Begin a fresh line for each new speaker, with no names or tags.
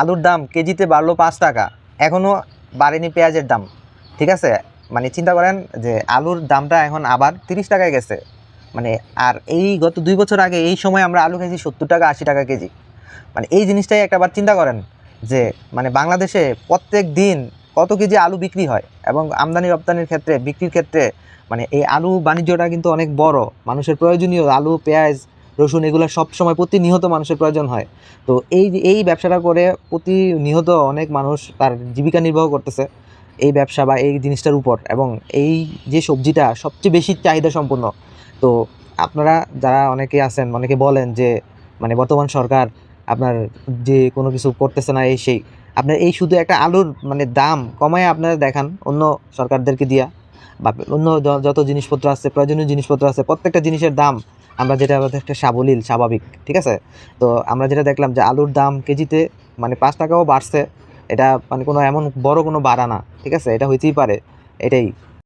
আলুর দাম কেজিতে বাড়লো পাঁচ টাকা। এখনও বাড়েনি পেঁয়াজের দাম। ঠিক আছে? মানে চিন্তা করেন যে আলুর দামটা এখন আবার তিরিশ টাকায় গেছে। মানে আর এই গত দুই বছর আগে এই সময় আমরা আলু খেয়েছি সত্তর টাকা, আশি টাকা কেজি। মানে এই জিনিসটাই একটাবার চিন্তা করেন যে মানে বাংলাদেশে প্রত্যেক দিন কত কেজি আলু বিক্রি হয় এবং আমদানি রপ্তানির ক্ষেত্রে, বিক্রির ক্ষেত্রে মানে এই আলু বাণিজ্যটা কিন্তু অনেক বড়। মানুষের প্রয়োজনীয় আলু, পেঁয়াজ রসুন এগুলো সব সময় প্রতিনিয়ত মানুষের প্রয়োজন হয়। তো এই এই ব্যবসাটা করে প্রতিনিয়ত অনেক মানুষ তার জীবিকা নির্বাহ করতেছে এই ব্যবসা বা এই জিনিসটার উপর এবং এই যে সবজিটা সবচেয়ে বেশি চাহিদা সম্পন্ন। তো আপনারা যারা অনেকে আছেন, অনেকে বলেন যে মানে বর্তমান সরকার আপনার যে কোনো কিছু করতেছে না এই সেই, আপনার এই শুধু একটা আলুর মানে দাম কমায় আপনারা দেখান অন্য সরকারদেরকে দিয়া। বা অন্য যত জিনিসপত্র আছে, প্রয়োজনীয় জিনিসপত্র আছে, প্রত্যেকটা জিনিসের দাম আমরা যেটা আমাদের একটা সাবলীল, স্বাভাবিক, ঠিক আছে? তো আমরা যেটা দেখলাম যে আলুর দাম কেজিতে মানে পাঁচ টাকাও বাড়ছে। এটা মানে কোনো এমন বড় কোনো বাড়া না, ঠিক আছে? এটা হইতেই পারে, এটাই।